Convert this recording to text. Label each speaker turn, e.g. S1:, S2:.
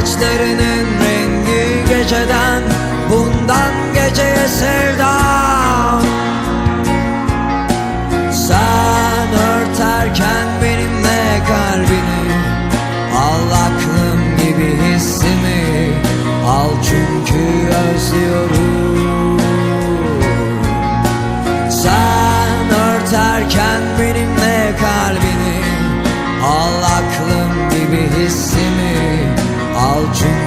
S1: Saçlarının rengi geceden Bundan geceye sevdam Sen örterken benimle kalbini Al aklım gibi hissimi Al çünkü özlüyorum. Sen örterken benimle kalbini Al aklım